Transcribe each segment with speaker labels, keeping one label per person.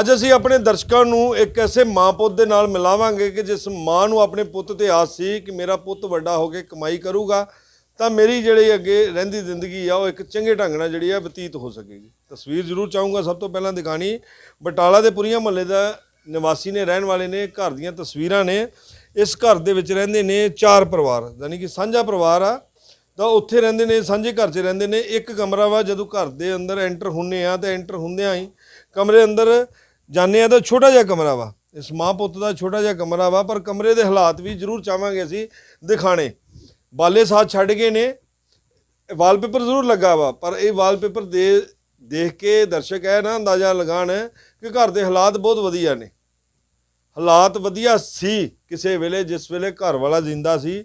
Speaker 1: ਅੱਜ ਅਸੀਂ ਆਪਣੇ ਦਰਸ਼ਕਾਂ ਨੂੰ ਇੱਕ ਐਸੇ ਮਾਂ ਪੁੱਤ ਦੇ ਨਾਲ ਮਿਲਾਵਾਂਗੇ ਕਿ ਜਿਸ ਮਾਂ ਨੂੰ ਆਪਣੇ ਪੁੱਤ ਤੇ ਆਸ ਸੀ ਕਿ ਮੇਰਾ ਪੁੱਤ ਵੱਡਾ ਹੋ ਕੇ ਕਮਾਈ ਕਰੂਗਾ, ਤਾਂ ਮੇਰੀ ਜਿਹੜੀ ਅੱਗੇ ਰਹਿੰਦੀ ਜ਼ਿੰਦਗੀ ਆ, ਉਹ ਇੱਕ ਚੰਗੇ ਢੰਗ ਨਾਲ ਜਿਹੜੀ ਆ ਬਤੀਤ ਹੋ ਸਕੇਗੀ। ਤਸਵੀਰ ਜ਼ਰੂਰ ਚਾਹੂੰਗਾ ਸਭ ਤੋਂ ਪਹਿਲਾਂ ਦਿਖਾਣੀ। ਬਟਾਲਾ ਦੇ ਪੁਰੀਆਂ ਮਹੱਲੇ ਦਾ ਨਿਵਾਸੀ ਨੇ, ਰਹਿਣ ਵਾਲੇ ਨੇ, ਘਰ ਦੀਆਂ ਤਸਵੀਰਾਂ ਨੇ। ਇਸ ਘਰ ਦੇ ਵਿੱਚ ਰਹਿੰਦੇ ਨੇ ਚਾਰ ਪਰਿਵਾਰ, ਯਾਨੀ ਕਿ ਸਾਂਝਾ ਪਰਿਵਾਰ ਆ। ਤਾਂ ਉੱਥੇ ਰਹਿੰਦੇ ਨੇ, ਸਾਂਝੇ ਘਰ 'ਚ ਰਹਿੰਦੇ ਨੇ। ਇੱਕ ਕਮਰਾ ਵਾ, ਜਦੋਂ ਘਰ ਦੇ ਅੰਦਰ ਐਂਟਰ ਹੁੰਨੇ ਆ, ਤਾਂ ਐਂਟਰ ਹੁੰਦਿਆਂ ਹੀ ਕਮਰੇ ਅੰਦਰ ਜਾਂਦੇ ਆ ਤਾਂ ਛੋਟਾ ਜਿਹਾ ਕਮਰਾ ਵਾ। ਇਸ ਮਾਂ ਪੁੱਤ ਦਾ ਛੋਟਾ ਜਿਹਾ ਕਮਰਾ ਵਾ, ਪਰ ਕਮਰੇ ਦੇ ਹਾਲਾਤ ਵੀ ਜ਼ਰੂਰ ਚਾਹਾਂਗੇ ਅਸੀਂ ਦਿਖਾਣੇ। ਬਾਲੇ ਸਾਥ ਛੱਡ ਗਏ ਨੇ ਵਾਲਪੇਪਰ ਜ਼ਰੂਰ ਲੱਗਾ ਵਾ, ਪਰ ਇਹ ਵਾਲਪੇਪਰ ਦੇ, ਦੇਖ ਕੇ ਦਰਸ਼ਕ ਹੈ ਨਾ ਅੰਦਾਜ਼ਾ ਲਗਾਣ ਕਿ ਘਰ ਦੇ ਹਾਲਾਤ ਬਹੁਤ ਵਧੀਆ ਨੇ। ਹਾਲਾਤ ਵਧੀਆ ਸੀ ਕਿਸੇ ਵੇਲੇ, ਜਿਸ ਵੇਲੇ ਘਰ ਵਾਲਾ ਜਿੰਦਾ ਸੀ,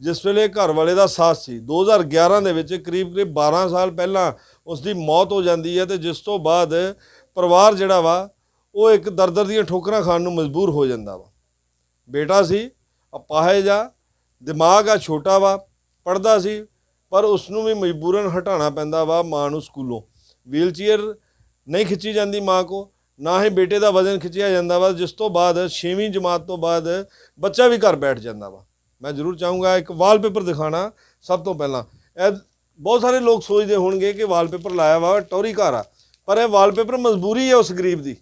Speaker 1: ਜਿਸ ਵੇਲੇ ਘਰ ਵਾਲੇ ਦਾ ਸਾਥ ਸੀ। 2011 ਦੇ ਵਿੱਚ ਕਰੀਬ ਕਰੀਬ 12 ਸਾਲ ਪਹਿਲਾਂ ਉਸ ਦੀ ਮੌਤ ਹੋ ਜਾਂਦੀ ਹੈ ਤੇ ਜਿਸ ਤੋਂ ਬਾਅਦ ਪਰਿਵਾਰ ਜਿਹੜਾ ਵਾ ਉਹ ਇੱਕ ਦਰਦਰ ਦੀਆਂ ਠੋਕਰਾਂ ਖਾਣ ਨੂੰ ਮਜਬੂਰ ਹੋ ਜਾਂਦਾ ਵਾ। ਬੇਟਾ ਸੀ, ਅਪਾਹਜ ਆ, ਦਿਮਾਗ ਆ ਛੋਟਾ ਵਾ ਪੜਦਾ ਸੀ, ਪਰ ਉਸ ਨੂੰ ਵੀ ਮਜਬੂਰਨ ਹਟਾਉਣਾ ਪੈਂਦਾ ਵਾ ਮਾਂ ਨੂੰ ਸਕੂਲੋਂ। ਵੀਲਚੇਅਰ ਨਹੀਂ ਖਿੱਚੀ ਜਾਂਦੀ ਮਾਂ ਕੋ, ਨਾ ਹੀ ਬੇਟੇ ਦਾ ਵਜ਼ਨ ਖਿੱਚਿਆ ਜਾਂਦਾ ਵਾ, ਜਿਸ ਤੋਂ ਬਾਅਦ 6ਵੀਂ ਜਮਾਤ ਤੋਂ ਬਾਅਦ ਬੱਚਾ ਵੀ ਘਰ ਬੈਠ ਜਾਂਦਾ ਵਾ। ਮੈਂ ਜ਼ਰੂਰ ਚਾਹੂੰਗਾ ਇੱਕ ਵਾਲਪੇਪਰ ਦਿਖਾਣਾ ਸਭ ਤੋਂ ਪਹਿਲਾਂ। ਇਹ ਬਹੁਤ ਸਾਰੇ ਲੋਕ ਸੋਚਦੇ ਹੋਣਗੇ ਕਿ ਵਾਲਪੇਪਰ ਲਾਇਆ ਵਾ, ਟੌਰੀ ਘਰ ਆ। ਪਰ ਇਹ ਵਾਲਪੇਪਰ ਮਜਬੂਰੀ ਹੈ ਉਸ ਗਰੀਬ ਦੀ।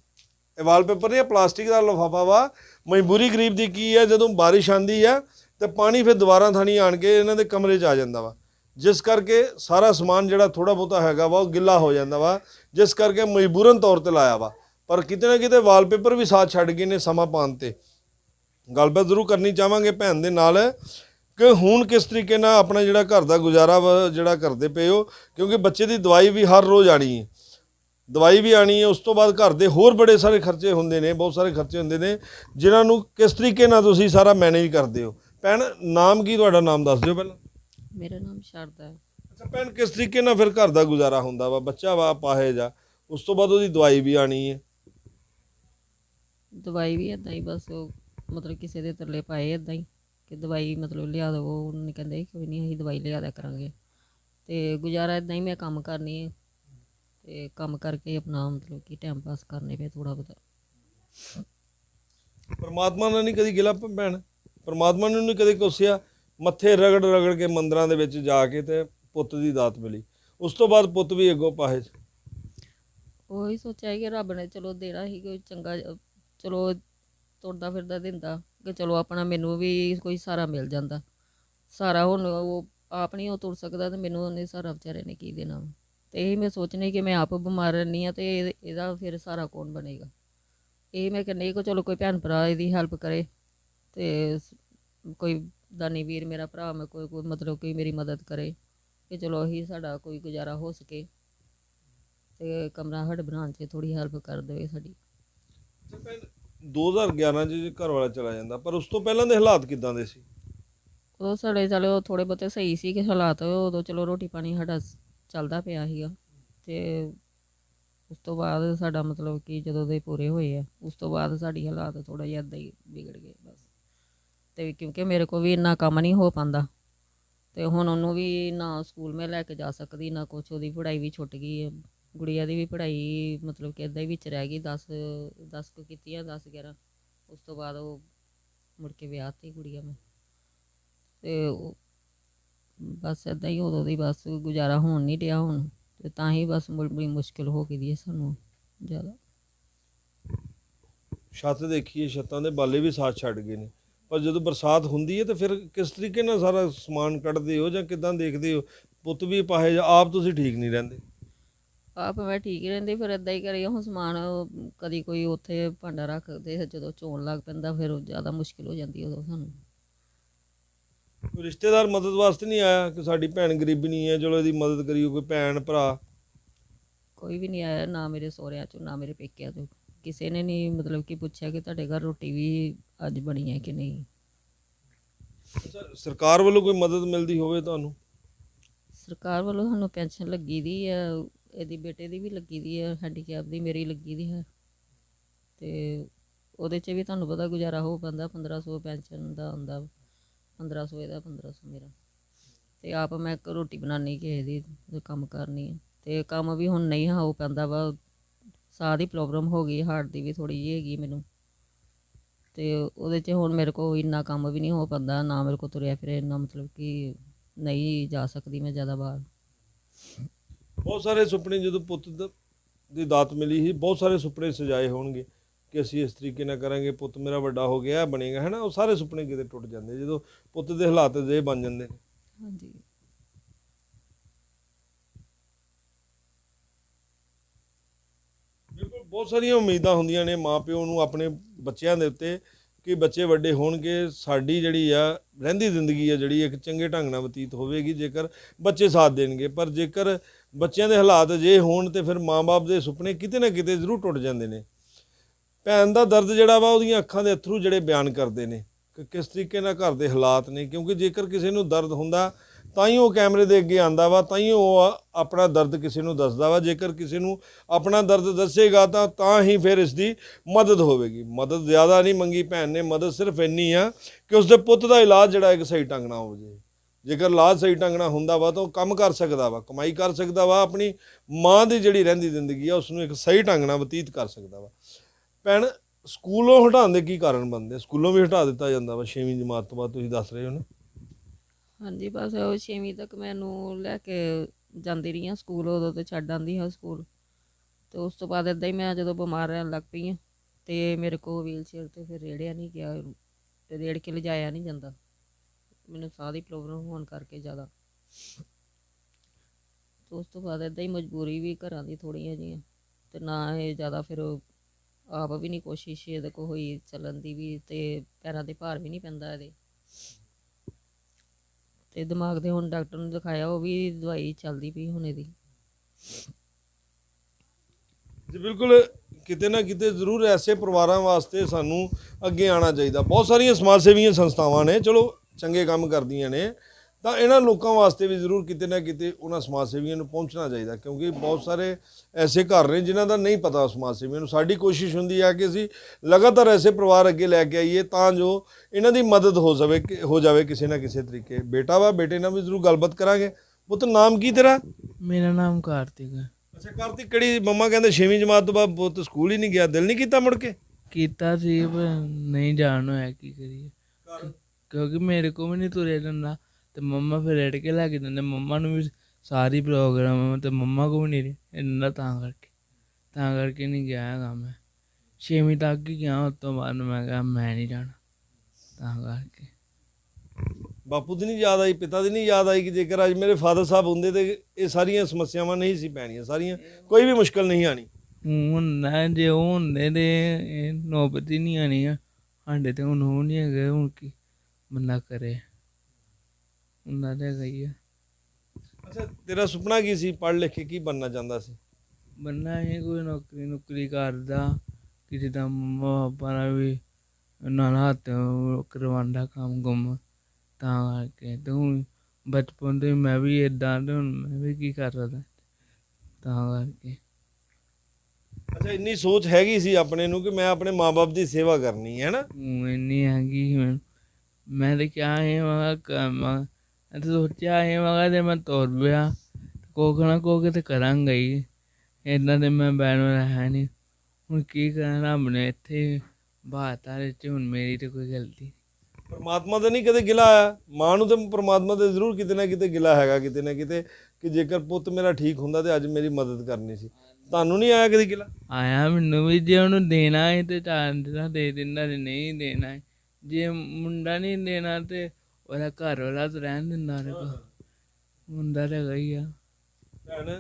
Speaker 1: ਇਹ ਵਾਲਪੇਪਰ ਨਹੀਂ ਇਹ ਪਲਾਸਟਿਕ ਦਾ ਲਿਫਾਫਾ ਵਾ। ਮਜਬੂਰੀ ਗਰੀਬ ਦੀ ਕੀ ਹੈ, ਜਦੋਂ ਬਾਰਿਸ਼ ਆਂਦੀ ਆ ਤੇ ਪਾਣੀ ਫਿਰ ਦੁਬਾਰਾ ਥਾਣੀ ਆਣ ਕੇ ਇਹਨਾਂ ਦੇ ਕਮਰੇ 'ਚ ਆ ਜਾਂਦਾ ਵਾ। ਜਿਸ ਕਰਕੇ ਸਾਰਾ ਸਮਾਨ ਜਿਹੜਾ ਥੋੜਾ ਬਹੁਤਾ ਹੈਗਾ ਵਾ, ਉਹ ਗਿੱਲਾ ਹੋ ਜਾਂਦਾ ਵਾ। ਜਿਸ ਕਰਕੇ ਮਜਬੂਰਨ ਤੌਰ ਤੇ ਲਾਇਆ ਵਾ। ਪਰ ਕਿਤੇ ਨਾ ਕਿਤੇ ਵਾਲਪੇਪਰ ਵੀ ਸਾਥ ਛੱਡ ਗਏ ਨੇ ਸਮਾਂ ਪਾਉਣ ਤੇ। ਗੱਲਬਾਤ ਜ਼ਰੂਰ ਕਰਨੀ ਚਾਹਾਂਗੇ ਭੈਣ ਦੇ ਨਾਲ, ਕਿ ਹੁਣ ਕਿਸ ਤਰੀਕੇ ਨਾਲ ਆਪਣਾ ਜਿਹੜਾ ਘਰ ਦਾ ਗੁਜ਼ਾਰਾ ਵਾ, ਜਿਹੜਾ ਕਰਦੇ ਪਏ ਹੋ, ਕਿਉਂਕਿ ਬੱਚੇ ਦੀ ਦਵਾਈ ਵੀ ਹਰ ਰੋਜ਼ ਆਣੀ ਹੈ। ਦਵਾਈ ਵੀ ਆਣੀ ਹੈ ਉਸ ਤੋਂ ਬਾਅਦ ਘਰ ਦੇ ਹੋਰ ਬੜੇ ਸਾਰੇ ਖਰਚੇ ਹੁੰਦੇ ਨੇ ਬਹੁਤ ਸਾਰੇ ਖਰਚੇ ਹੁੰਦੇ ਨੇ ਜਿਨ੍ਹਾਂ ਨੂੰ ਕਿਸ ਤਰੀਕੇ ਨਾਲ ਤੁਸੀਂ ਸਾਰਾ ਮੈਨੇਜ ਕਰਦੇ ਹੋ? ਭੈਣ ਨਾਮ ਕੀ ਤੁਹਾਡਾ? ਨਾਮ ਦੱਸ ਦਿਓ ਪਹਿਲਾਂ।
Speaker 2: ਮੇਰਾ ਨਾਮ ਸ਼ਰਦਾ ਹੈ।
Speaker 1: ਅੱਛਾ ਭੈਣ ਕਿਸ ਤਰੀਕੇ ਨਾਲ ਫਿਰ ਘਰ ਦਾ ਗੁਜ਼ਾਰਾ ਹੁੰਦਾ ਵਾ? ਬੱਚਾ ਵਾ ਪਾਹੇਜ ਆ ਉਸ ਤੋਂ ਬਾਅਦ ਉਹਦੀ ਦਵਾਈ ਵੀ ਆਣੀ ਹੈ।
Speaker 2: ਦਵਾਈ ਵੀ ਇਦਾਂ ਹੀ ਬਸ ਉਹ ਮਤਲਬ ਕਿਸੇ ਦੇ ਤਰਲੇ ਪਾਏ ਇਦਾਂ ਹੀ ਕਿ ਦਵਾਈ ਮਤਲਬ ਲਿਆ ਦਿਓ ਉਹਨੇ ਕਹਿੰਦੇ ਕੋਈ ਨਹੀਂ ਅਸੀਂ ਦਵਾਈ ਲਿਆ ਦਿਆ ਕਰਾਂਗੇ। ਤੇ ਗੁਜ਼ਾਰਾ ਇਦਾਂ ਹੀ ਮੈਂ ਕੰਮ ਕਰਨੀ ਹੈ। ਤੇ ਕੰਮ ਕਰਕੇ ਆਪਣਾ ਮਤਲਬ ਕਿ ਟਾਈਮ ਪਾਸ ਕਰਨੇ ਪਏ ਥੋੜਾ ਬਹੁਤਾ।
Speaker 1: ਪਰਮਾਤਮਾ ਨਾਲ ਨਹੀਂ ਕਦੀ ਗਿਲਾ ਭੈਣ ਪਰਮਾਤਮਾ ਨੂੰ ਨਹੀਂ ਕਦੇ ਕੋਸਿਆ ਮੱਥੇ ਰਗੜ ਰਗੜ ਕੇ ਮੰਦਰਾਂ ਦੇ ਵਿੱਚ ਜਾ ਕੇ ਤੇ ਪੁੱਤ ਦੀ ਦਾਤ ਮਿਲੀ। ਉਸ ਤੋਂ ਬਾਅਦ ਪੁੱਤ ਵੀ ਅੱਗੋਂ ਪਾਹੇਜ
Speaker 2: ਉਹੀ ਸੋਚਿਆ ਕਿ ਰੱਬ ਨੇ ਚਲੋ ਦੇਣਾ ਸੀ ਕੋਈ ਚੰਗਾ ਚਲੋ ਤੁਰਦਾ ਫਿਰਦਾ ਦਿੰਦਾ ਕਿ ਚਲੋ ਆਪਣਾ ਮੈਨੂੰ ਵੀ ਕੋਈ ਸਹਾਰਾ ਮਿਲ ਜਾਂਦਾ। ਸਹਾਰਾ ਹੁਣ ਉਹ ਆਪ ਨਹੀਂ ਉਹ ਤੁਰ ਸਕਦਾ ਤੇ ਮੈਨੂੰ ਉਹਨੇ ਸਹਾਰਾ ਵਿਚਾਰੇ ਨੇ ਕੀ ਦੇਣਾ। ਤੇ ਇਹ ਮੈਂ ਸੋਚਣੀ ਕਿ ਮੈਂ ਆਪ ਬਿਮਾਰ ਰਹਿੰਦੀ ਆ ਤੇ ਇਹ- ਇਹਦਾ ਫਿਰ ਸਹਾਰਾ ਕੌਣ ਬਣੇਗਾ। ਇਹ ਮੈਂ ਕਹਿੰਦੀ ਕਿ ਚਲੋ ਕੋਈ ਭੈਣ ਭਰਾ ਇਹਦੀ ਹੈਲਪ ਕਰੇ ਤੇ ਸ- ਕੋਈ ਦਾਨੀ ਵੀਰ ਮੇਰਾ ਭਰਾ ਮੈਂ ਕੋਈ ਕੋਈ ਮਤਲਬ ਕੋਈ ਮੇਰੀ ਮਦਦ ਕਰੇ ਕਿ ਚਲੋ ਹੀ ਸਾਡਾ ਕੋਈ ਗੁਜ਼ਾਰਾ ਹੋ ਸਕੇ ਤੇ ਕਮਰਾ ਹਟ ਬਣਾਉਣ 'ਚ ਥੋੜੀ ਹੈਲਪ ਕਰ ਦੇਵੇ ਸਾਡੀ।
Speaker 1: 2011 ਚ ਜੇ ਘਰ ਵਾਲਾ ਚਲਾ ਜਾਂਦਾ ਪਰ ਉਸ ਤੋਂ ਪਹਿਲਾਂ ਦੇ ਹਾਲਾਤ ਕਿਦਾਂ ਦੇ ਸੀ?
Speaker 2: ਉਹ ਸਾਡੇ ਚਲੋ ਥੋੜੇ ਬਹੁਤੇ ਸਹੀ ਸੀ ਕਿ ਹਾਲਾਤ ਉਦੋਂ ਚਲੋ ਰੋਟੀ ਪਾਣੀ ਸਾਡਾ ਸ- ਚੱਲਦਾ ਪਿਆ ਸੀਗਾ ਤੇ ਉਸ ਤੋਂ ਬਾਅਦ ਸਾਡਾ ਮਤਲਬ ਕਿ ਜਦੋਂ ਦੇ ਪੂਰੇ ਹੋਏ ਆ, ਉਸ ਤੋਂ ਬਾਅਦ ਸਾਡੀ ਹਾਲਾਤ ਥੋੜਾ ਜਿਹਾ ਏਦਾਂ ਹੀ ਵਿਗੜ ਗਏ ਬਸ। ਤੇ ਕਿਉਂਕਿ ਮੇਰੇ ਕੋਲ ਵੀ ਇੰਨਾ ਕੰਮ ਨਹੀਂ ਹੋ ਪਾਂਦਾ ਤੇ ਹੁਣ ਉਹਨੂੰ ਵੀ ਨਾ ਸਕੂਲ ਮੈਂ ਲੈ ਕੇ ਜਾ ਸਕਦੀ, ਨਾ ਕੁਛ। ਉਹਦੀ ਪੜ੍ਹਾਈ ਵੀ ਛੁੱਟ ਗਈ ਹੈ ਗੁੜੀਆ ਦੀ ਵੀ ਪੜ੍ਹਾਈ ਮਤਲਬ ਕਿ ਏਦਾਂ ਹੀ ਵਿੱਚ ਰਹਿ ਗਈ 10 10 ਕੁ ਕੀਤੀਆਂ 10 11 ਉਸ ਤੋਂ ਬਾਅਦ ਉਹ ਮੁੜ ਕੇ ਵਿਆਹ ਤੇ ਗੁੜੀਆ ਮੈਂ। ਤੇ ਬਸ ਏਦਾਂ ਹੀ ਉਦੋਂ ਦੀ ਬਸ ਗੁਜ਼ਾਰਾ ਹੋਣ ਨਹੀਂ ਡਿਆ ਹੁਣ ਤੇ ਤਾਂ ਹੀ ਬਸ ਮੁੜ- ਬੜੀ ਮੁਸ਼ਕਿਲ ਹੋ ਗਈ ਦੀ ਹੈ ਸਾਨੂੰ ਜ਼ਿਆਦਾ।
Speaker 1: ਛੱਤ ਦੇਖੀਏ ਛੱਤਾਂ ਦੇ ਬਾਲੇ ਵੀ ਸਾਥ ਛੱਡ ਗਏ ਨੇ। ਪਰ ਜਦੋਂ ਬਰਸਾਤ ਹੁੰਦੀ ਹੈ ਤਾਂ ਫਿਰ ਕਿਸ ਤਰੀਕੇ ਨਾਲ ਸਾਰਾ ਸਮਾਨ ਕੱਢਦੇ ਹੋ ਜਾਂ ਕਿਦਾਂ ਦੇਖਦੇ ਹੋ? ਪੁੱਤ ਵੀ ਪਾਹੇ ਜਾਂ ਆਪ ਤੁਸੀਂ ਠੀਕ ਨਹੀਂ ਰਹਿੰਦੇ?
Speaker 2: ਆਪ ਮੈਂ ਠੀਕ ਹੀ ਰਹਿੰਦੀ ਫਿਰ ਏਦਾਂ ਹੀ ਕਰੀ ਹੁਣ ਸਮਾਨ ਉਹ ਕਦੀ ਕੋਈ ਉੱਥੇ ਭਾਂਡਾ ਰੱਖਦੇ ਜਦੋਂ ਚੋਣ ਲੱਗ ਪੈਂਦਾ ਫਿਰ ਉਹ ਜ਼ਿਆਦਾ ਮੁਸ਼ਕਿਲ ਹੋ ਜਾਂਦੀ ਉਦੋਂ ਸਾਨੂੰ।
Speaker 1: ਰਿਸ਼ਤੇਦਾਰ ਮਦਦ ਵਾਸਤੇ ਨਹੀਂ ਆਇਆ ਕਿ ਸਾਡੀ ਭੈਣ ਗਰੀਬੀ ਨਹੀਂ ਹੈ ਚਲੋ ਇਹਦੀ ਮਦਦ ਕਰੀਓ ਕੋਈ ਭੈਣ ਭਰਾ।
Speaker 2: ਕੋਈ ਵੀ ਨਹੀਂ ਆਇਆ ਨਾ ਮੇਰੇ ਸਹੁਰਿਆਂ ਚੋਂ ਨਾ ਮੇਰੇ ਪੇਕਿਆਂ ਚੋਂ। ਕਿਸੇ ਨੇ ਨਹੀਂ ਮਤਲਬ ਕਿ ਪੁੱਛਿਆ ਕਿ ਤੁਹਾਡੇ ਘਰ ਰੋਟੀ ਵੀ ਅੱਜ ਬਣੀ ਹੈ ਕਿ ਨਹੀਂ।
Speaker 1: ਸਰਕਾਰ ਵੱਲੋਂ ਕੋਈ ਮਦਦ ਮਿਲਦੀ ਹੋਵੇ ਤੁਹਾਨੂੰ?
Speaker 2: ਸਰਕਾਰ ਵੱਲੋਂ ਸਾਨੂੰ ਪੈਨਸ਼ਨ ਲੱਗੀ ਦੀ ਹੈ ਇਹਦੀ ਬੇਟੇ ਦੀ ਵੀ ਲੱਗੀ ਦੀ ਹੈ ਹੈਂਡੀਕੈਪ ਦੀ ਮੇਰੀ ਲੱਗੀ ਦੀ ਹੈ ਤੇ ਉਹਦੇ 'ਚ ਵੀ ਤੁਹਾਨੂੰ ਪਤਾ ਗੁਜ਼ਾਰਾ ਹੋ ਪੈਂਦਾ 1500 ਪੈਨਸ਼ਨ ਦਾ ਹੁੰਦਾ 1500 ਇਹਦਾ 1500 ਮੇਰਾ। ਤੇ ਆਪ ਮੈਂ ਇੱਕ ਰੋਟੀ ਬਣਾਉਣੀ ਕਿਸੇ ਦੀ ਕੰਮ ਕਰਨੀ ਹੈ ਤੇ ਕੰਮ ਵੀ ਹੁਣ ਨਹੀਂ ਹੋ ਪੈਂਦਾ ਵਾ। ਸਾਹ ਦੀ ਪ੍ਰੋਬਲਮ ਹੋ ਗਈ ਹਾਰਟ ਦੀ ਵੀ ਥੋੜੀ ਜਿਹੀ ਹੈਗੀ ਮੈਨੂੰ। ਤੇ ਉਹਦੇ 'ਚ ਹੁਣ ਮੇਰੇ ਕੋਲ ਇੰਨਾ ਕੰਮ ਵੀ ਨਹੀਂ ਹੋ ਪਾਉਂਦਾ ਨਾ ਮੇਰੇ ਕੋਲ ਤੁਰਿਆ ਫਿਰੇ ਇੰਨਾ ਮਤਲਬ ਕਿ ਨਹੀਂ ਜਾ ਸਕਦੀ ਮੈਂ ਜ਼ਿਆਦਾ ਬਾਹਰ।
Speaker 1: ਬਹੁਤ ਸਾਰੇ ਸੁਪਨੇ ਜਦੋਂ ਪੁੱਤ ਦੀ ਦਾਤ ਮਿਲੀ ਸੀ, ਬਹੁਤ ਸਾਰੇ ਸੁਪਨੇ ਸਜਾਏ ਹੋਣਗੇ। ਕਿ ਅਸੀਂ ਇਸ ਤਰੀਕੇ ਨਾਲ ਕਰਾਂਗੇ ਪੁੱਤ ਮੇਰਾ ਵੱਡਾ ਹੋ ਗਿਆ ਬਣੇਗਾ ਹੈ ਨਾ ਉਹ ਸਾਰੇ ਸੁਪਨੇ ਕਿਤੇ ਟੁੱਟ ਜਾਂਦੇ ਜਦੋਂ ਪੁੱਤ ਦੇ ਹਾਲਾਤ ਜੇ ਬਣ ਜਾਂਦੇ ਨੇ।
Speaker 2: ਹਾਂਜੀ।
Speaker 1: ਬਿਲਕੁਲ ਬਹੁਤ ਸਾਰੀਆਂ ਉਮੀਦਾਂ ਹੁੰਦੀਆਂ ਨੇ ਮਾਪਿਓ ਨੂੰ ਆਪਣੇ ਬੱਚਿਆਂ ਦੇ ਉੱਤੇ ਕਿ ਬੱਚੇ ਵੱਡੇ ਹੋਣਗੇ ਸਾਡੀ ਜਿਹੜੀ ਆ ਰਹਿੰਦੀ ਜ਼ਿੰਦਗੀ ਆ ਜਿਹੜੀ ਇੱਕ ਚੰਗੇ ਢੰਗ ਨਾਲ ਬਤੀਤ ਹੋਵੇਗੀ ਜੇਕਰ ਬੱਚੇ ਸਾਥ ਦੇਣਗੇ। ਪਰ ਜੇਕਰ ਬੱਚਿਆਂ ਦੇ ਹਾਲਾਤ ਜੇ ਹੋਣ ਤੇ ਫਿਰ ਮਾਂ-ਬਾਪ ਦੇ ਸੁਪਨੇ ਕਿਤੇ ਨਾ ਕਿਤੇ ਜ਼ਰੂਰ ਟੁੱਟ ਜਾਂਦੇ ਨੇ। ਭੈਣ ਦਾ ਦਰਦ ਜਿਹੜਾ ਵਾ ਉਹਦੀਆਂ ਅੱਖਾਂ ਦੇ ਅਥਰੂ ਜਿਹੜੇ ਬਿਆਨ ਕਰਦੇ ਨੇ ਕਿ ਕਿਸ ਤਰੀਕੇ ਨਾਲ ਘਰ ਦੇ ਹਾਲਾਤ ਨੇ, ਕਿਉਂਕਿ ਜੇਕਰ ਕਿਸੇ ਨੂੰ ਦਰਦ ਹੁੰਦਾ ਤਾਂ ਹੀ ਉਹ ਕੈਮਰੇ ਦੇ ਅੱਗੇ ਆਂਦਾ ਵਾ ਤਾਂ ਹੀ ਉਹ ਆਪਣਾ ਦਰਦ ਕਿਸੇ ਨੂੰ ਦੱਸਦਾ ਵਾ। ਜੇਕਰ ਕਿਸੇ ਨੂੰ ਆਪਣਾ ਦਰਦ ਦੱਸੇਗਾ ਤਾਂ ਤਾਂ ਹੀ ਫਿਰ ਇਸ ਦੀ ਮਦਦ ਹੋਵੇਗੀ। ਮਦਦ ਜ਼ਿਆਦਾ ਨਹੀਂ ਮੰਗੀ ਭੈਣ ਨੇ, ਮਦਦ ਸਿਰਫ ਇੰਨੀ ਆ ਕਿ ਉਸਦੇ ਪੁੱਤ ਦਾ ਇਲਾਜ ਜਿਹੜਾ ਇੱਕ ਸਹੀ ਢੰਗ ਨਾਲ ਹੋ ਜੇ ਜੇਕਰ ਇਲਾਜ ਸਹੀ ਢੰਗ ਨਾਲ ਹੁੰਦਾ ਵਾ ਤਾਂ ਉਹ ਕੰਮ ਕਰ ਸਕਦਾ ਵਾ, ਕਮਾਈ ਕਰ ਸਕਦਾ ਵਾ, ਆਪਣੀ ਮਾਂ ਦੀ ਜਿਹੜੀ ਰਹਿੰਦੀ ਜ਼ਿੰਦਗੀ ਆ ਉਸ ਨੂੰ ਇੱਕ ਸਹੀ ਢੰਗ ਨਾਲ ਬਤੀਤ ਕਰ ਸਕਦਾ ਵਾ। ਭੈਣ, ਸਕੂਲੋਂ ਹਟਾਉਣ ਦੇ ਕੀ ਕਾਰਨ ਬਣਦੇ? ਸਕੂਲੋਂ ਵੀ ਹਟਾ ਦਿੱਤਾ ਜਾਂਦਾ ਵਾ 6ਵੀਂ ਜਮਾਤ ਤੋਂ ਬਾਅਦ ਤੁਸੀਂ ਦੱਸ ਰਹੇ ਹੋ ਨਾ?
Speaker 2: ਹਾਂਜੀ, ਬਸ ਉਹ 6ਵੀਂ ਤੱਕ ਮੈਨੂੰ ਲੈ ਕੇ ਜਾਂਦੀ ਰਹੀ ਹਾਂ ਸਕੂਲ, ਉਦੋਂ ਤੇ ਛੱਡ ਆਂਦੀ ਹਾਂ ਸਕੂਲ। ਤੇ ਉਸ ਤੋਂ ਬਾਅਦ ਇਦਾਂ ਹੀ ਮੈਂ ਜਦੋਂ ਬਿਮਾਰ ਰਹਿਣ ਲੱਗ ਪਈ ਹਾਂ ਤੇ ਮੇਰੇ ਕੋਲ ਵੀਲਚੇਅਰ ਤੇ ਫਿਰ ਰੇੜਿਆ ਨਹੀਂ ਗਿਆ, ਤੇ ਰੇੜ ਕੇ ਲਿਜਾਇਆ ਨਹੀਂ ਜਾਂਦਾ। ਮੈਨੂੰ ਸਾਹ ਦੀ ਪ੍ਰੋਬਲਮ ਹੋਣ ਕਰਕੇ ਜ਼ਿਆਦਾ। ਉਸ ਤੋਂ ਬਾਅਦ ਇਦਾਂ ਹੀ ਮਜਬੂਰੀ ਵੀ ਘਰਾਂ ਦੀ ਥੋੜ੍ਹੀਆਂ ਜਿਹੀਆਂ ਤੇ ਨਾ ਇਹ ਜ਼ਿਆਦਾ ਫਿਰ ਆਪ ਵੀ ਨਹੀਂ ਕੋਸ਼ਿਸ਼ ਇਹਦੇ ਕੋ ਹੋਈ ਚੱਲਣ ਦੀ ਵੀ ਤੇ ਪੈਰਾਂ ਦੇ ਭਾਰ ਵੀ ਨਹੀਂ ਪੈਂਦਾ ਇਹਦੇ। ਤੇ ਦਿਮਾਗ ਦੇ ਹੁਣ ਡਾਕਟਰ ਨੂੰ ਦਿਖਾਇਆ, ਉਹ ਵੀ ਦਵਾਈ ਚੱਲਦੀ ਪਈ ਹੁਣ ਇਹਦੀ।
Speaker 1: ਜੀ, ਬਿਲਕੁਲ ਕਿਤੇ ਨਾ ਕਿਤੇ ਜ਼ਰੂਰ ਐਸੇ ਪਰਿਵਾਰਾਂ ਵਾਸਤੇ ਸਾਨੂੰ ਅੱਗੇ ਆਉਣਾ ਚਾਹੀਦਾ। ਬਹੁਤ ਸਾਰੀਆਂ ਸਮਾਜ ਸੇਵੀਆਂ ਸੰਸਥਾਵਾਂ ਨੇ, ਚਲੋ ਚੰਗੇ ਕੰਮ ਕਰਦੀਆਂ ਨੇ। ਤਾਂ ਇਹਨਾਂ ਲੋਕਾਂ ਵਾਸਤੇ ਵੀ ਜ਼ਰੂਰ ਕਿਤੇ ਨਾ ਕਿਤੇ ਉਹਨਾਂ ਸਮਾਜ ਸੇਵੀਆਂ ਨੂੰ ਪਹੁੰਚਣਾ ਚਾਹੀਦਾ ਕਿਉਂਕਿ ਬਹੁਤ ਸਾਰੇ ਐਸੇ ਘਰ ਨੇ ਜਿਨ੍ਹਾਂ ਦਾ ਨਹੀਂ ਪਤਾ ਸਮਾਜ ਸੇਵੀਆਂ ਨੂੰ। ਸਾਡੀ ਕੋਸ਼ਿਸ਼ ਹੁੰਦੀ ਹੈ ਕਿ ਅਸੀਂ ਲਗਾਤਾਰ ਐਸੇ ਪਰਿਵਾਰ ਅੱਗੇ ਲੈ ਕੇ ਆਈਏ ਤਾਂ ਜੋ ਇਹਨਾਂ ਦੀ ਮਦਦ ਹੋ ਜਾਵੇ ਹੋ ਜਾਵੇ ਕਿਸੇ ਨਾ ਕਿਸੇ ਤਰੀਕੇ। ਬੇਟਾ ਵਾ ਬੇਟੇ ਨਾਲ ਵੀ ਜ਼ਰੂਰ ਗੱਲਬਾਤ ਕਰਾਂਗੇ। ਪੁੱਤ ਨਾਮ ਕੀ ਤੇਰਾ?
Speaker 3: ਮੇਰਾ ਨਾਮ ਕਾਰਤਿਕ ਹੈ।
Speaker 1: ਅੱਛਾ ਕਾਰਤਿਕ ਕਿਹੜੀ ਮੰਮਾ ਕਹਿੰਦੇ 6ਵੀਂ ਜਮਾਤ ਤੋਂ ਬਾਅਦ ਪੁੱਤ ਸਕੂਲ ਹੀ ਨਹੀਂ ਗਿਆ ਦਿਲ ਨਹੀਂ ਕੀਤਾ ਮੁੜ ਕੇ?
Speaker 3: ਕੀਤਾ ਸੀ ਪਰ ਨਹੀਂ ਜਾਣ ਹੋਇਆ ਕੀ ਕਰੀਏ। ਕਿਉਂਕਿ ਮੇਰੇ ਕੋਲ ਵੀ ਨਹੀਂ ਤੁਰਿਆ ਜਾਂਦਾ। ਤੇ ਮੰਮਾ ਫਿਰ ਰੜ ਕੇ ਲੈ ਕੇ ਜਾਂਦੇ। ਮੰਮਾ ਨੂੰ ਵੀ ਸਾਰੀ ਪ੍ਰੋਗਰਾਮ ਤੇ ਮੰਮਾ ਕੋ ਵੀ ਨਹੀਂ ਇੰਨਾ ਤਾਂ ਕਰਕੇ। ਤਾਂ ਕਰਕੇ ਨਹੀਂ ਗਿਆ ਹੈਗਾ ਮੈਂ। ਛੇਵੀਂ ਤੱਕ ਹੀ ਗਿਆ ਉਸ ਤੋਂ ਬਾਅਦ ਮੈਂ ਕਿਹਾ ਮੈਂ ਨਹੀਂ ਜਾਣਾ। ਤਾਂ ਕਰਕੇ।
Speaker 1: ਬਾਪੂ ਦੀ ਨਹੀਂ ਯਾਦ ਆਈ ਪਿਤਾ ਦੀ ਨਹੀਂ ਯਾਦ ਆਈ ਕਿ ਜੇਕਰ ਅੱਜ ਮੇਰੇ ਫਾਦਰ ਸਾਹਿਬ ਹੁੰਦੇ ਤੇ ਇਹ ਸਾਰੀਆਂ ਸਮੱਸਿਆਵਾਂ ਨਹੀਂ ਸੀ ਪੈਣੀਆਂ। ਸਾਰੀਆਂ ਕੋਈ ਵੀ ਮੁਸ਼ਕਲ ਨਹੀਂ ਆਣੀ
Speaker 3: ਹੁਣ ਨਾ ਜੇ ਉਹ ਹੁੰਦੇ ਇਹ ਨੌਬਤ ਹੀ ਨਹੀਂ ਆਣੀ ਆ। ਸਾਡੇ ਤੇ ਹੁਣ ਉਹ ਨਹੀਂ ਹੈਗੇ ਹੁਣ ਕੀ ਬੰਦਾ ਕਰੇ। ਹੁੰਦਾ ਤੇ ਹੈਗਾ ਹੀ ਆ।
Speaker 1: ਅੱਛਾ ਤੇਰਾ ਸੁਪਨਾ ਕੀ ਸੀ? ਪੜ੍ਹ ਲਿਖ ਕੇ ਕੀ ਬਣਨਾ ਚਾਹੁੰਦਾ ਸੀ?
Speaker 3: ਬੰਦਾ ਇਹ ਕੋਈ ਨੌਕਰੀ ਨੌਕਰੀ ਕਰਦਾ ਕਿਸੇ ਦਾ ਮੰਮਾ ਪਾਪਾ ਨਾਲ ਵੀ ਨਾਲ ਹੱਥ ਕਰਵਾਉਂਦਾ ਕੰਮ ਗੁੰਮ ਤਾਂ ਕਰਕੇ ਤੇ ਬਚਪਨ ਤੋਂ ਹੀ ਮੈਂ ਵੀ ਇਦਾਂ ਤੇ ਹੁਣ ਮੈਂ ਵੀ ਕੀ ਕਰ ਸਕਦਾ। ਤਾਂ ਕਰਕੇ।
Speaker 1: ਅੱਛਾ ਇੰਨੀ ਸੋਚ ਹੈਗੀ ਸੀ ਆਪਣੇ ਨੂੰ ਕਿ ਮੈਂ ਆਪਣੇ ਮਾਪੇ ਦੀ ਸੇਵਾ ਕਰਨੀ ਹੈ ਨਾ?
Speaker 3: ਇੰਨੀ ਹੈਗੀ ਹੁਣ ਮੈਂ ਤੇ ਕਿਹਾ ਹੈ ਮੈਂ ਕਿਹਾ ਮੈਂ ਤੇ ਸੋਚਿਆ ਹੈ ਮੈਂ ਕਿਹਾ ਜੇ ਮੈਂ ਤੋਰ ਪਿਆ ਕੋਕ ਨਾ ਕੋਕ ਤੇ ਕਰਾਂਗਾ ਹੀ। ਇਦਾਂ ਤੇ ਮੈਂ ਵਾਲਾ ਹੈ ਨਹੀਂ। ਹੁਣ ਕੀ ਕਰਾਂ ਰੱਬ ਨੇ ਇੱਥੇ ਬਾਤਾਂ ਵਿੱਚ ਹੁਣ ਮੇਰੀ ਤੇ ਕੋਈ ਗਲਤੀ।
Speaker 1: ਪਰਮਾਤਮਾ ਦਾ ਨਹੀਂ ਕਦੇ ਗਿਲਾ ਆਇਆ। ਮਾਂ ਨੂੰ ਤੇ ਪਰਮਾਤਮਾ ਦੇ ਜ਼ਰੂਰ ਕਿਤੇ ਨਾ ਕਿਤੇ ਗਿਲਾ ਹੈਗਾ ਕਿਤੇ ਨਾ ਕਿਤੇ ਕਿ ਜੇਕਰ ਪੁੱਤ ਮੇਰਾ ਠੀਕ ਹੁੰਦਾ ਤੇ ਅੱਜ ਮੇਰੀ ਮਦਦ ਕਰਨੀ ਸੀ। ਤੁਹਾਨੂੰ ਨਹੀਂ ਆਇਆ ਕਦੀ ਗਿਲਾ?
Speaker 3: ਆਇਆ ਮੈਨੂੰ ਵੀ ਜੇ ਉਹਨੂੰ ਦੇਣਾ ਹੈ ਤੇ ਚਾਂਦਾ ਦੇ ਦਿੰਦਾ ਤੇ ਨਹੀਂ ਦੇਣਾ ਜੇ ਮੁੰਡਾ ਨਹੀਂ ਦੇਣਾ ਤੇ ਉਹਦਾ ਘਰ ਵਾਲਾ ਤਾਂ ਰਹਿਣ ਦਿੰਦਾ ਉਹਦੇ ਮੁੰਡਾ ਤਾਂ ਹੈਗਾ ਹੀ ਆ।
Speaker 1: ਭੈਣ,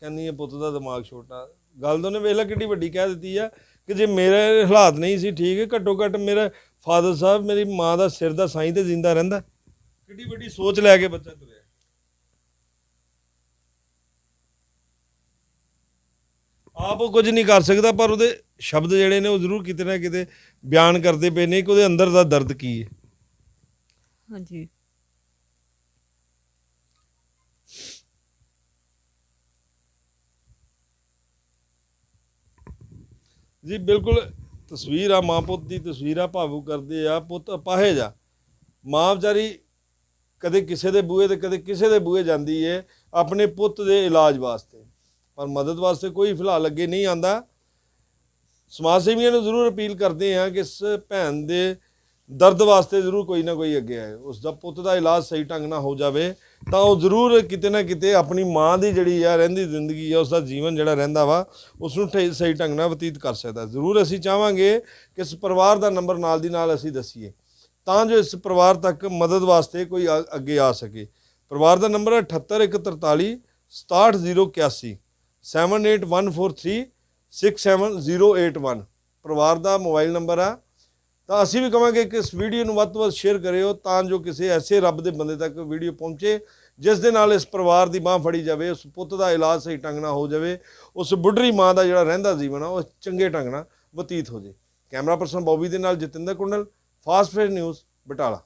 Speaker 1: ਕਹਿੰਦੀ ਹੈ ਪੁੱਤ ਦਾ ਦਿਮਾਗ ਛੋਟਾ। ਗੱਲ ਤਾਂ ਉਹਨੇ ਵੇਖ ਲੈ ਕਿੱਡੀ ਵੱਡੀ ਕਹਿ ਦਿੱਤੀ ਆ ਕਿ ਜੇ ਮੇਰੇ ਹਾਲਾਤ ਨਹੀਂ ਸੀ ਠੀਕ, ਘੱਟੋ ਘੱਟ ਮੇਰਾ ਫਾਦਰ ਸਾਹਿਬ ਮੇਰੀ ਮਾਂ ਦਾ ਸਿਰ ਦਾ ਸਾਈਂ ਤੇ ਜਿੰਦਾ ਰਹਿੰਦਾ। ਕਿੱਡੀ ਵੱਡੀ ਸੋਚ ਲੈ ਕੇ ਬੱਚਾ ਤੁਰਿਆ। ਆਪ ਉਹ ਕੁਝ ਨਹੀਂ ਕਰ ਸਕਦਾ, ਪਰ ਉਹਦੇ ਸ਼ਬਦ ਜਿਹੜੇ ਨੇ ਉਹ ਜ਼ਰੂਰ ਕਿਤੇ ਨਾ ਕਿਤੇ ਬਿਆਨ ਕਰਦੇ ਪਏ ਨੇ ਕਿ ਉਹਦੇ ਅੰਦਰ ਦਾ ਦਰਦ ਕੀ ਹੈ।
Speaker 2: ਹਾਂਜੀ।
Speaker 1: ਜੀ, ਬਿਲਕੁਲ ਤਸਵੀਰ ਆ ਮਾਂ ਪੁੱਤ ਦੀ, ਤਸਵੀਰ ਆ ਭਾਵੁਕ ਕਰਦੇ ਆ, ਪੁੱਤ ਅਪਾਹਜ ਆ। ਮਾਂ ਵਿਚਾਰੀ ਕਦੇ ਕਿਸੇ ਦੇ ਬੂਹੇ ਤੇ, ਕਦੇ ਕਿਸੇ ਦੇ ਬੂਹੇ ਜਾਂਦੀ ਏ ਆਪਣੇ ਪੁੱਤ ਦੇ ਇਲਾਜ ਵਾਸਤੇ। ਪਰ ਮਦਦ ਵਾਸਤੇ ਕੋਈ ਫਿਲਹਾਲ ਅੱਗੇ ਨਹੀਂ ਆਂਦਾ। ਸਮਾਜ ਸੇਵੀਆਂ ਨੂੰ ਜ਼ਰੂਰ ਅਪੀਲ ਕਰਦੇ ਹਾਂ ਕਿ ਇਸ ਭੈਣ ਦੇ ਦਰਦ ਵਾਸਤੇ ਜ਼ਰੂਰ ਕੋਈ ਨਾ ਕੋਈ ਅੱਗੇ ਆਏ। ਉਸ ਦਾ ਪੁੱਤ ਦਾ ਇਲਾਜ ਸਹੀ ਢੰਗ ਨਾਲ ਹੋ ਜਾਵੇ, ਤਾਂ ਉਹ ਜ਼ਰੂਰ ਕਿਤੇ ਨਾ ਕਿਤੇ ਆਪਣੀ ਮਾਂ ਦੀ ਜਿਹੜੀ ਆ, ਰਹਿੰਦੀ ਜ਼ਿੰਦਗੀ ਆ ਉਸ ਦਾ ਜੀਵਨ ਜਿਹੜਾ ਰਹਿੰਦਾ ਵਾ ਉਸ ਨੂੰ ਸਹੀ ਢੰਗ ਨਾਲ ਬਤੀਤ ਕਰ ਸਕਦਾ। ਜ਼ਰੂਰ ਅਸੀਂ ਚਾਹਾਂਗੇ ਕਿ ਇਸ ਪਰਿਵਾਰ ਦਾ ਨੰਬਰ ਨਾਲ ਦੀ ਨਾਲ ਅਸੀਂ ਦਸੀਏ, ਤਾਂ ਜੋ ਇਸ ਪਰਿਵਾਰ ਤੱਕ ਮਦਦ ਵਾਸਤੇ ਕੋਈ ਆ- ਅੱਗੇ ਆ ਸਕੇ। ਪਰਿਵਾਰ ਦਾ ਨੰਬਰ ਹੈ 78143 67081 78143 67081 ਪਰਿਵਾਰ ਦਾ ਮੋਬਾਈਲ ਨੰਬਰ ਆ ਤਾਂ ਅਸੀਂ ਵੀ ਕਹਾਂਗੇ ਕਿ ਇਸ ਵੀਡੀਓ ਨੂੰ ਵੱਧ ਤੋਂ ਵੱਧ ਸ਼ੇਅਰ ਕਰਿਓ ਤਾਂ ਜੋ ਕਿਸੇ ਐਸੇ ਰੱਬ ਦੇ ਬੰਦੇ ਤੱਕ ਵੀਡੀਓ ਪਹੁੰਚੇ, ਜਿਸ ਦੇ ਨਾਲ ਇਸ ਪਰਿਵਾਰ ਦੀ ਬਾਹ ਫੜੀ ਜਾਵੇ, ਉਸ ਪੁੱਤ ਦਾ ਇਲਾਜ ਸਹੀ ਢੰਗ ਨਾਲ ਹੋ ਜਾਵੇ, ਉਸ ਬੁੱਢਰੀ ਮਾਂ ਦਾ ਜਿਹੜਾ ਰਹਿੰਦਾ ਜੀਵਨ ਆ, ਉਹ ਚੰਗੇ ਢੰਗ ਨਾਲ ਬਤੀਤ ਹੋ ਜੇ ਕੈਮਰਾ ਪਰਸਨ ਬੌਬੀ ਦੇ ਨਾਲ Jatinder Kundal fast fair news Batala.